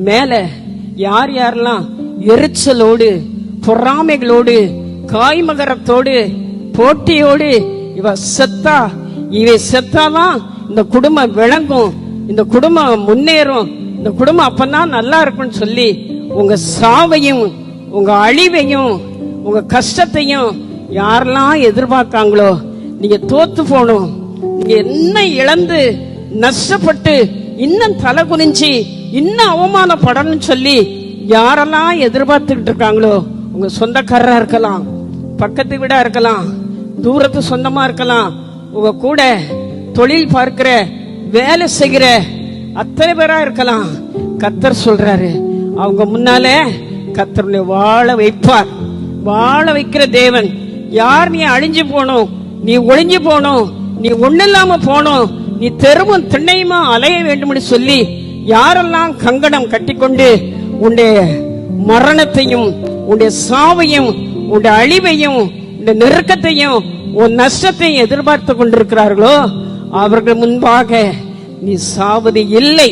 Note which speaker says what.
Speaker 1: மேல யார் யாரெல்லாம் எரிச்சலோடு பொறாமைகளோடு காய்மகரத்தோடு போட்டியோடு இவ செத்தா இவ செத்தாதான் இந்த குடும்பம் விளங்கும் இந்த குடும்பம் முன்னேறும் இந்த குடும்பம் அப்பதான் நல்லா இருக்கும்னு சொல்லி உங்க சாவையும் உங்க அழிவையும் உங்க கஷ்டத்தையும் யாரெல்லாம் எதிர்பார்க்காங்களோ நீங்க தோத்து போகணும். நீங்க என்ன இழந்து நஷ்டப்பட்டு இன்னும் தலை குனிஞ்சு இன்னும் அவமானப்படணும்னு சொல்லி யாரெல்லாம் எதிர்பார்த்துக்கிட்டு இருக்காங்களோ உங்க சொந்தக்காரரா இருக்கலாம் பக்கத்து வீடா இருக்கலாம் தூரத்து சொந்தமா இருக்கலாம் உங்க கூட தொழில் பார்க்கிற வேலை செய்கிற அத்தனை பேரா இருக்கலாம். கத்தர் சொல்றாரு அவங்க முன்னாலே கத்தருடைய வாழ வைப்பார். வாழ வைக்கிற தேவன் யார் நீ அழிஞ்சு போகணும் நீ ஒளிஞ்சு போகணும் நீ ஒண்ணு இல்லாம போகணும் நீ தெருவும் திண்ணையுமா அலைய வேண்டும்னு சொல்லி யாரெல்லாம் கங்கணம் கட்டிக்கொண்டு உன்னுடைய மரணத்தையும் உன்னுடைய சாவையும் உன்னுடைய அழிவையும் உன்னுடைய நெருக்கத்தையும் உன் நஷ்டத்தையும் எதிர்பார்த்து கொண்டிருக்கிறார்களோ அவர்கள் முன்பாக நீ சாவது இல்லை.